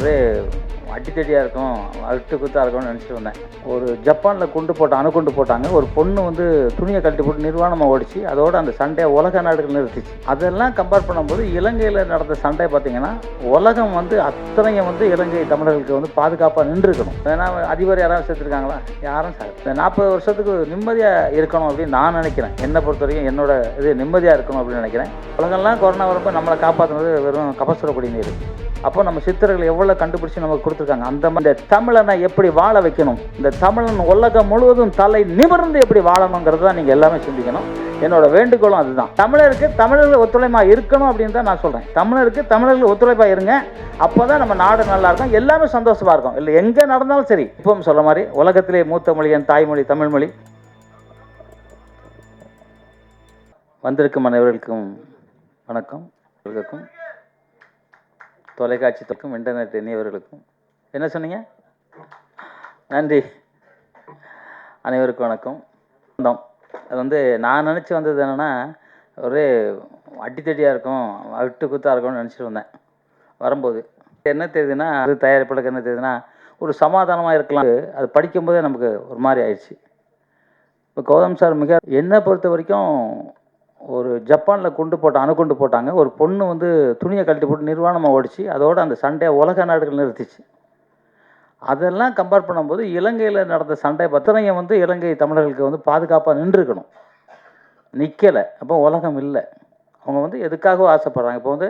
ஒரே அடித்தடியாக இருக்கும் அழுத்து குத்தாக இருக்கும்னு நினச்சிட்டு வந்தேன். ஒரு ஜப்பானில் குண்டு போட்ட அணுகுண்டு போட்டாங்க. ஒரு பொண்ணு வந்து துணியை கழட்டி போட்டு நிர்வாணமாக ஓடிச்சு. அதோட அந்த சண்டையை உலக நாடுகள் நிறுத்திச்சு. அதெல்லாம் கம்பேர் பண்ணும்போது இலங்கையில் நடந்த சண்டை பார்த்திங்கன்னா உலகம் வந்து அத்தனையும் வந்து இலங்கை தமிழர்களுக்கு வந்து பாதுகாப்பாக நின்றுருக்கணும். ஏன்னா அதிபர் யாராவது சேர்த்துருக்காங்களா? யாரும் சார். இந்த நாற்பது வருஷத்துக்கு நிம்மதியாக இருக்கணும் அப்படின்னு நான் நினைக்கிறேன். என்னை பொறுத்த வரைக்கும் என்னோட இது நிம்மதியாக இருக்கணும் அப்படின்னு நினைக்கிறேன். உலகம்லாம் கொரோனா வரப்போ நம்மளை காப்பாற்றுனது வெறும் கபசுர குடிநீர் அப்போ நம்ம சித்தர்கள் எவ்வளோ கண்டுபிடிச்சு நமக்கு கொடுத்துருக்காங்க? அந்த மாதிரி இந்த தமிழனை எப்படி வாழ வைக்கணும்? இந்த தமிழன் உலகம் முழுவதும் தலை நிமிர்ந்து எப்படி வாழணுங்கிறது தான் நீங்கள் எல்லாமே சிந்திக்கணும். என்னோட வேண்டுகோளும் அதுதான். தமிழருக்கு தமிழர்கள் ஒத்துழைப்பாக இருக்கணும் அப்படின்னு தான் நான் சொல்கிறேன் தமிழருக்கு தமிழர்கள் ஒத்துழைப்பாக இருங்க. அப்போ தான் நம்ம நாடு நல்லா இருக்கும். எல்லாமே சந்தோஷமாக இருக்கும். இல்லை எங்கே நடந்தாலும் சரி. இப்போவும் சொல்ல மாதிரி உலகத்திலே மூத்த மொழி என் தாய்மொழி தமிழ்மொழி வந்திருக்கும் அனைவர்களுக்கும் வணக்கம். தொலைக்காட்சி தொலைக்காட்சிக்கும் இன்டர்நெட் இணையவர்களுக்கும். என்ன சொன்னீங்க? நன்றி. அனைவருக்கும் வணக்கம். வந்தோம். அது வந்து நான் நினச்சி வந்தது என்னென்னா ஒரே அடித்தடியாக இருக்கும் அட்டு குத்தாக இருக்கும்னு நினச்சிட்டு வந்தேன். வரும்போது. என்ன தெரியுதுன்னா அது தயாரிப்பாளருக்கு என்ன தெரியுதுன்னா ஒரு சமாதானமாக இருக்கலாம். அது படிக்கும்போதே நமக்கு ஒரு மாதிரி ஆயிடுச்சு. இப்போ கௌதம் சார் மிக என்னை பொறுத்த வரைக்கும் ஒரு ஜப்பானில் குண்டு போட்ட அணுகுண்டு போட்டாங்க. ஒரு பொண்ணு வந்து துணியை கழட்டி போட்டு நிர்வாணமாக ஓடிச்சு. அதோடு அந்த சண்டையை உலக நாடுகள் நிறுத்திச்சு. அதெல்லாம் கம்பேர் பண்ணும்போது இலங்கையில் நடந்த சண்டை பத்திரங்க வந்து இலங்கை தமிழர்களுக்கு வந்து பாதுகாப்பாக நின்றுருக்கணும் நிற்கலை அப்போ உலகம் இல்லை. அவங்க வந்து எதுக்காகவும் ஆசைப்படுறாங்க. இப்போ வந்து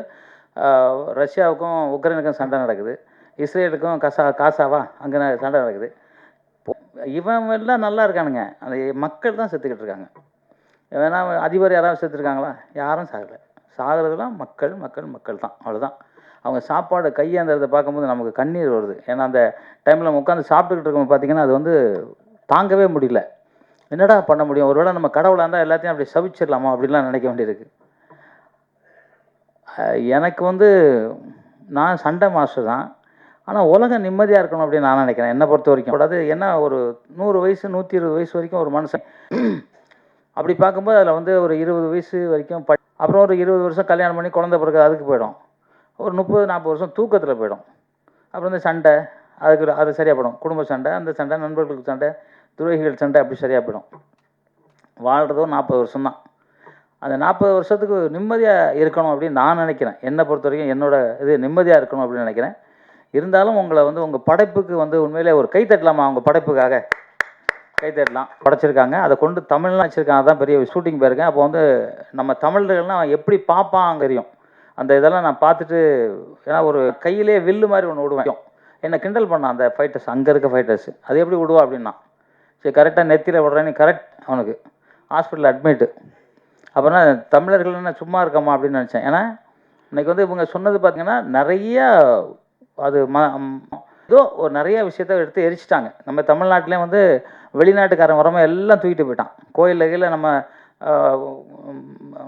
ரஷ்யாவுக்கும் உக்ரைனுக்கும் சண்டை நடக்குது. இஸ்ரேலுக்கும் கசா காசாவா? அங்கே சண்டை நடக்குது. இவன் எல்லாம் நல்லா இருக்கானுங்க. அந்த மக்கள் தான் செத்துக்கிட்டு இருக்காங்க. வேணா அதிபர் யாராவது செத்துருக்காங்களா யாரும் சாகலை. சாகிறதுலாம் மக்கள் மக்கள் மக்கள் தான். அவ்வளோதான் அவங்க சாப்பாடு கையாந்துறதை பார்க்கும்போது நமக்கு கண்ணீர் வருது. ஏன்னா அந்த டைமில் நம்ம உட்காந்து சாப்பிட்டுக்கிட்டு இருக்கோம் பார்த்தீங்கன்னா அது வந்து தாங்கவே முடியல. என்னடா பண்ண முடியும்? ஒருவேளை நம்ம கடவுளாக இருந்தால் எல்லாத்தையும் அப்படி சவிச்சிடலாமா? அப்படின்லாம் நினைக்க வேண்டியிருக்கு. எனக்கு வந்து நான் சண்டை மாஸ்டர் தான். ஆனால் உலகம் நிம்மதியாக இருக்கணும் அப்படின்னு நான் நினைக்கிறேன். என்னை பொறுத்த வரைக்கும். அதாவது என்ன ஒரு நூறு வயசு நூற்றி இருபது வயசு வரைக்கும் ஒரு மனுஷன் அப்படி பார்க்கும்போது அதில் வந்து ஒரு இருபது வயசு வரைக்கும் ப அப்புறம் ஒரு இருபது வருஷம் கல்யாணம் பண்ணி குழந்த பிறகு அதுக்கு போயிடும். ஒரு முப்பது நாற்பது வருஷம் தூக்கத்தில் போயிடும். அப்புறம் இந்த சண்டை அதுக்கு அது சரியாக போயிடும். குடும்ப சண்டை அந்த சண்டை நண்பர்களுக்கு சண்டை துரோகிகள் சண்டை அப்படி சரியாக போயிடும். வாழ்கிறதோ நாற்பது வருஷம்தான். அந்த நாற்பது வருஷத்துக்கு நிம்மதியாக இருக்கணும் அப்படின்னு நான் நினைக்கிறேன். என்னை பொறுத்த வரைக்கும் என்னோடய இது நிம்மதியாக இருக்கணும் அப்படின்னு நினைக்கிறேன். இருந்தாலும் உங்களை வந்து உங்கள் படைப்புக்கு வந்து உண்மையிலே ஒரு கை தட்டலாமா? உங்கள் படைப்புக்காக? கை தட்டலாம் படைச்சிருக்காங்க. அதை கொண்டு தமிழ்லாம் வச்சுருக்காங்க. அதான் பெரிய ஷூட்டிங் போயிருக்கேன். அப்போ வந்து நம்ம தமிழர்கள்லாம் எப்படி பார்ப்பான் தெரியும். அந்த இதெல்லாம் நான் பார்த்துட்டு ஏன்னா ஒரு கையிலே வில்லு மாதிரி ஒன்று விடுவேன். என்னை கிண்டல் பண்ணான் அந்த ஃபைட்டர்ஸ் அங்கே இருக்க ஃபைட்டர்ஸ் அது எப்படி விடுவா அப்படின்னா சரி கரெக்டாக நெத்தியில் விடுறேன்னு கரெக்ட் அவனுக்கு. ஹாஸ்பிட்டலில் அட்மிட்டு அப்புறம் தமிழர்கள் என்ன சும்மா இருக்கமா அப்படின்னு நினச்சேன். ஏன்னா இன்னைக்கு வந்து இவங்க சொன்னது பார்த்தீங்கன்னா நிறைய அது ம ஏதோ ஒரு நிறைய விஷயத்த எடுத்து எரிச்சிட்டாங்க. நம்ம தமிழ்நாட்டிலே வந்து வெளிநாட்டுக்காரன் வரமா எல்லாம் தூக்கிட்டு போயிட்டான். கோயிலில் கீழே நம்ம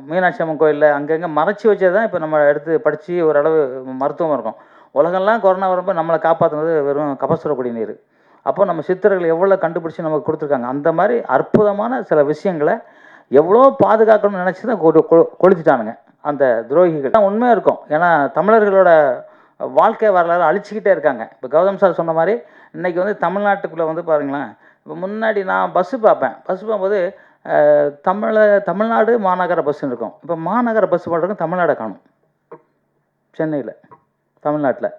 மீனாட்சி அம்மன் கோயிலில் அங்கங்கே மறைச்சி வச்சது தான் இப்போ நம்ம எடுத்து படித்து ஓரளவு மருத்துவம் இருக்கும். உலகம்லாம் கொரோனா வரும்போது நம்மளை காப்பாற்றுனது வெறும் கபசுர குடிநீர் அப்போ நம்ம சித்தர்கள் எவ்வளோ கண்டுபிடிச்சி நமக்கு கொடுத்துருக்காங்க. அந்த மாதிரி அற்புதமான சில விஷயங்களை எவ்வளோ பாதுகாக்கணும்னு நினச்சி தான் கொ- கொளுத்திட்டானுங்க அந்த துரோகிகள். உண்மையாக இருக்கும். ஏன்னா தமிழர்களோட வாழ்க்கை வரலாறு அழிச்சிக்கிட்டே இருக்காங்க. இப்போ கௌதம் சார் சொன்ன மாதிரி இன்னைக்கு வந்து தமிழ்நாட்டுக்குள்ளே வந்து பாருங்களேன் இப்போ முன்னாடி நான் பஸ்ஸு பார்ப்பேன். பஸ் பார்க்கும்போது தமிழ தமிழ்நாடு மாநகர பஸ்ஸுன்னு இருக்கும். இப்போ மாநகர பஸ் பண்ணுறதுக்கு தமிழ்நாடை காணும். சென்னையில் தமிழ்நாட்டில்.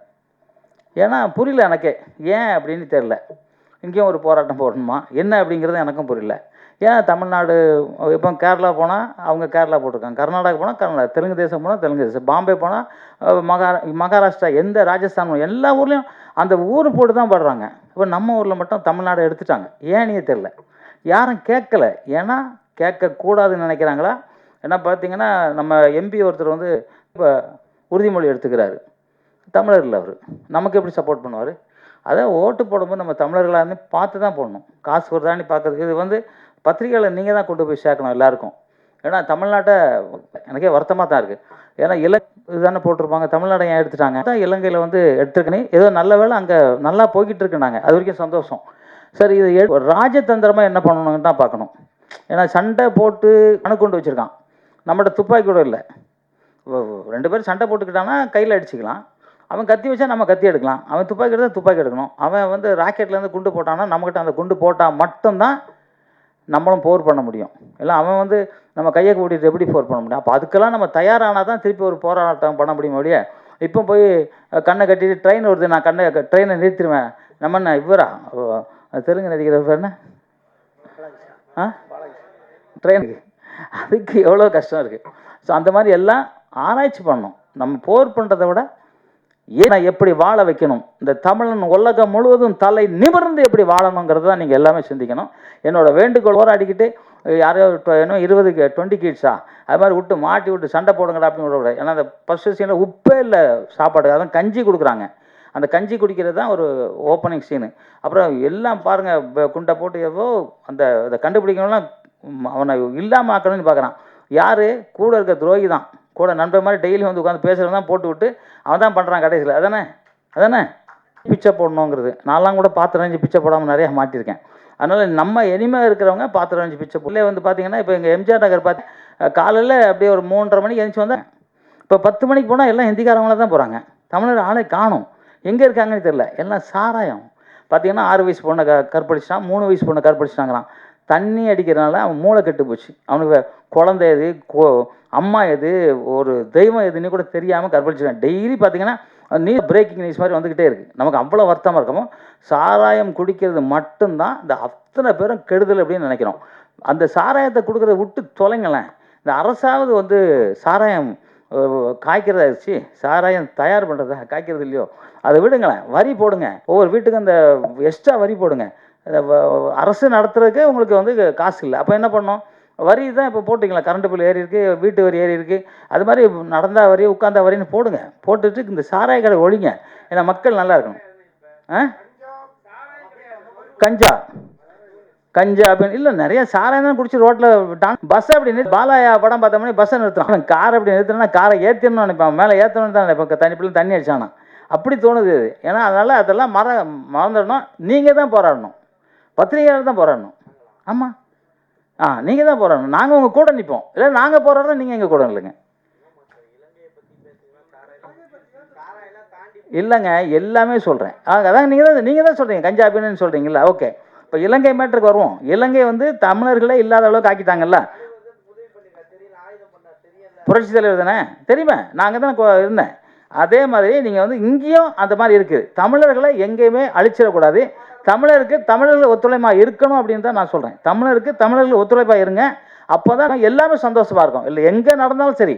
ஏன்னா புரியல எனக்கே. ஏன் அப்படின்னு தெரில இங்கேயும் ஒரு போராட்டம் போடணுமா? என்ன அப்படிங்கிறது எனக்கும் புரியல. ஏன் தமிழ்நாடு இப்போ கேரளா போனால் அவங்க கேரளா போட்டிருக்காங்க. கர்நாடகா போனால் கர்நாடகா தெலுங்கு தேசம் போனால் தெலுங்கு தேசம். பாம்பே போனால் மகாரா மகாராஷ்டிரா எந்த ராஜஸ்தான் எல்லா ஊர்லேயும் அந்த ஊர் போட்டு தான் பாடுறாங்க. இப்போ நம்ம ஊரில் மட்டும் தமிழ்நாடு எடுத்துட்டாங்க. ஏன்னே தெரில யாரும் கேட்கல. ஏன்னா கேட்கக்கூடாதுன்னு நினைக்கிறாங்களா? ஏன்னா பார்த்தீங்கன்னா நம்ம எம்பி ஒருத்தர் வந்து இப்போ உறுதிமொழி எடுத்துக்கிறாரு. தமிழர் இல்லை அவர். நமக்கு எப்படி சப்போர்ட் பண்ணுவார்? அதை ஓட்டு போடும்போது நம்ம தமிழர்களான்னு பார்த்து தான் போடணும். காசு வருதான்னு பார்க்கறதுக்கு. இது வந்து பத்திரிகைகளை நீங்கள் தான் கொண்டு போய் சேர்க்கணும் எல்லாருக்கும். ஏன்னா தமிழ்நாட்டை எனக்கே வருத்தமாக தான் இருக்குது ஏன்னா இல இதுதானே போட்டிருப்பாங்க. தமிழ்நாடை ஏன் எடுத்துட்டாங்க? தான் இலங்கையில் வந்து எடுத்துக்கணே ஏதோ நல்ல வேலை அங்கே நல்லா போய்கிட்டு இருக்கு நாங்கள் அது வரைக்கும் சந்தோஷம். சரி இது ஒரு ராஜதந்திரமாக என்ன பண்ணணும்னு தான் பார்க்கணும். ஏன்னா சண்டை போட்டு அணுக்கொண்டு வச்சுருக்கான். நம்மகிட்ட துப்பாக்கி கூட இல்லை. ரெண்டு பேரும் சண்டை போட்டுக்கிட்டான்னா கையில் அடிச்சுக்கலாம். அவன் கத்தி வச்சா நம்ம கத்தி எடுக்கலாம். அவன் துப்பாக்கி எடுத்தால் துப்பாக்கி எடுக்கணும். அவன் வந்து ராக்கெட்லேருந்து குண்டு போட்டான்னா நம்மக்கிட்ட அந்த குண்டு போட்டால் மட்டும்தான் நம்மளும் போர் பண்ண முடியும். இல்லை அவன் வந்து நம்ம கையை கூட்டிகிட்டு எப்படி போர் பண்ண முடியும்? அப்போ அதுக்கெல்லாம் நம்ம தயாரானால் தான் திருப்பி ஒரு போராட்டம் பண்ண முடியும் ஒழிய இப்போ போய் கண்ணை கட்டிட்டு ட்ரெயின் வருது நான் கண்ணை ட்ரெயினை நிறுத்திடுவேன் நம்ம என்ன இவரா? தெலுங்கு நடிக்கிற என்ன? ஆ? ட்ரெயினுக்கு அதுக்கு எவ்வளோ கஷ்டம் இருக்குது ஸோ அந்த மாதிரி எல்லாம் ஆராய்ச்சி பண்ணணும். நம்ம போர் பண்ணுறதை விட எப்படி வாழ வைக்கணும்? இந்த தமிழன் உலகம் முழுவதும் தலை நிமிர்ந்து எப்படி வாழணுங்கிறது தான் நீங்கள் எல்லாமே சிந்திக்கணும். என்னோட வேண்டுகோள் போராடிக்கிட்டு யாரையோ என்ன இருபது டுவெண்ட்டி கிட்ஸா அது மாதிரி விட்டு மாட்டி விட்டு சண்டை போடுங்கடா அப்படின்னு விடக்கூடாது ஏன்னா அந்த ஃபஸ்ட்டு சீனில் உப்பே இல்லை சாப்பாடு அதான் கஞ்சி கொடுக்குறாங்க. அந்த கஞ்சி குடிக்கிறது தான் ஒரு ஓப்பனிங் சீனு அப்புறம் எல்லாம் பாருங்கள் குண்டை போட்டு எவ்வளோ அந்த இதை கண்டுபிடிக்கணும்லாம் அவனை இல்லாமல் ஆக்கணும்னு பார்க்குறான். யார்? கூட இருக்க துரோகி தான். கூட நண்பர் மாதிரி டெய்லி வந்து உட்காந்து பேசுகிறது தான் போட்டு விட்டு அவன் தான் பண்ணுறான் கடைசியில். அதானே? அதானே? பிச்சை போடணுங்கிறது. நான்லாம் கூட பாத்திரம் அஞ்சு பிச்சை போடாமல் நிறையா மாட்டியிருக்கேன். அதனால் நம்ம எனிமே இருக்கிறவங்க பாத்திரம் அஞ்சு பிச்சை உள்ளே வந்து பார்த்தீங்கன்னா இப்போ எங்கள் எம்ஜிஆர் நகர் பார்த்து காலையில் அப்படியே ஒரு மூன்றரை மணிக்கு எழுந்துச்சு வந்தேன் இப்போ பத்து மணிக்கு போனால் எல்லாம் ஹிந்திக்காரங்கள தான் போகிறாங்க தமிழர் ஆளே காணும். எங்கே இருக்காங்கன்னு தெரியல. எல்லாம் சாராயம். பார்த்தீங்கன்னா ஆறு வயசு பொண்ணை க கற்பழிச்சிட்டான் மூணு வயசு பொண்ணை கற்பழிச்சிட்டாங்களாம். தண்ணி அடிக்கிறனால அவன் மூளை கெட்டு போச்சு. அவனுக்கு குழந்தை எது கோ அம்மா எது ஒரு தெய்வம் எதுன்னு கூட தெரியாமல் கற்பழிச்சிருக்கான். டெய்லி பார்த்தீங்கன்னா நியூஸ் பிரேக்கிங் நியூஸ் மாதிரி வந்துக்கிட்டே இருக்குது நமக்கு அவ்வளோ வருத்தமாக இருக்கமோ சாராயம் குடிக்கிறது மட்டும்தான் இந்த அத்தனை பேரும் கெடுதல் அப்படின்னு நினைக்கிறோம். அந்த சாராயத்தை கொடுக்குறத விட்டு தொலைங்களேன். இந்த அரசாவது வந்து சாராயம் காய்க்கிறதாச்சு காய்க்கிறதா இருந்துச்சு. சாராயம் தயார் பண்ணுறதா காய்க்கிறது இல்லையோ அதை விடுங்களேன். வரி போடுங்க. ஒவ்வொரு வீட்டுக்கும் அந்த எக்ஸ்ட்ரா வரி போடுங்க. அரசு நடத்துறதுக்கே உங்களுக்கு வந்து காசு இல்லை. அப்போ என்ன பண்ணோம் வரி தான் இப்போ போட்டிங்களா? கரண்ட் பில் ஏறி இருக்கு வீட்டு வரி ஏறி இருக்கு. அது மாதிரி நடந்தா வரி உட்காந்தா வரின்னு போடுங்க. போட்டுட்டு இந்த சாராய கடை ஒழிங்க. ஏன்னா மக்கள் நல்லா இருக்கணும். ஆ? கஞ்சா. கஞ்சா அப்படின்னு இல்லை நிறைய சாராயம் தான் குடிச்சு ரோட்டில் பஸ் அப்படி நிறுத்தி பாலாயா படம் பார்த்தோம்னா பஸ்ஸை நிறுத்துறான். காரை அப்படி நிறுத்தினா காரை ஏற்றணும்னு நினைப்பான். மேலே ஏற்றணும்னு தான் நினைப்பான். தண்ணி பிள்ளை தண்ணி அடிச்சானா. அப்படி தோணுது ஏன்னா அதனால் அதெல்லாம் மற மறந்துடணும். நீங்கள் தான் போராடணும். பத்திரிகையாளர் தான் போராடணும் ஆமாம் ஆ நீங்கள் தான் போராடணும் நாங்கள் உங்கள் கூட நிற்போம் இல்லை நாங்கள் போராடுறோம் நீங்கள் எங்கள் கூட இல்லைங்க. இல்லைங்க எல்லாமே சொல்கிறேன் அதான் நீங்கள் தான் நீங்கள் தான் சொல்கிறீங்க கஞ்சா அப்படின்னு சொல்கிறீங்களா ஓகே. இப்போ இலங்கை மேட்டருக்கு வருவோம். இலங்கை வந்து தமிழர்களே இல்லாத அளவுக்கு ஆக்கிட்டாங்கல்ல. புரட்சி தலைவர் தானே? தெரியுமா? நாங்கள் தான் இருந்தேன். அதே மாதிரி நீங்கள் வந்து இங்கேயும் அந்த மாதிரி இருக்குது. தமிழர்களை எங்கேயுமே அழிச்சிடக்கூடாது. தமிழருக்கு தமிழர்கள் ஒத்துழைப்பாக இருக்கணும் அப்படின்னு தான் நான் சொல்கிறேன் தமிழருக்கு தமிழர்கள் ஒத்துழைப்பாக இருங்க. அப்போ தான் எல்லாமே சந்தோஷமாக இருக்கும். இல்லை எங்கே நடந்தாலும் சரி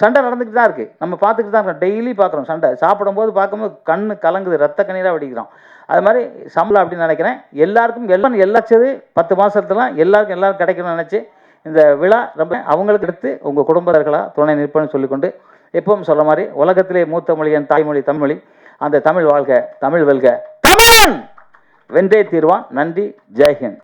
சண்டை நடந்துக்கிட்டு தான் இருக்குது நம்ம பார்த்துக்கிட்டு தான் இருக்கோம். டெய்லி பார்க்குறோம் சண்டை. சாப்பிடும்போது பார்க்கும்போது கண் கலங்குது ரத்த கண்ணீராக வடிக்கிறோம். அது மாதிரி சம்பளம் அப்படின்னு நினைக்கிறேன். எல்லாருக்கும் எல்லாம் எல்லாச்சது பத்து மாதத்துலாம் எல்லாருக்கும் எல்லாரும் கிடைக்கணும்னு நினச்சி இந்த விழா ரொம்ப அவங்களுக்கு எடுத்து உங்கள் குடும்பத்தர்களாக துணை நிற்பன்னு சொல்லிக்கொண்டு எப்பவும் சொல்ல மாதிரி உலகத்திலே மூத்த மொழி என் தாய்மொழி தமிழ்மொழி. அந்த தமிழ் வாழ்க தமிழ் வெல்க. தமிழன்! வென்றே தீர்வான். நன்றி. ஜெய்ஹிந்த்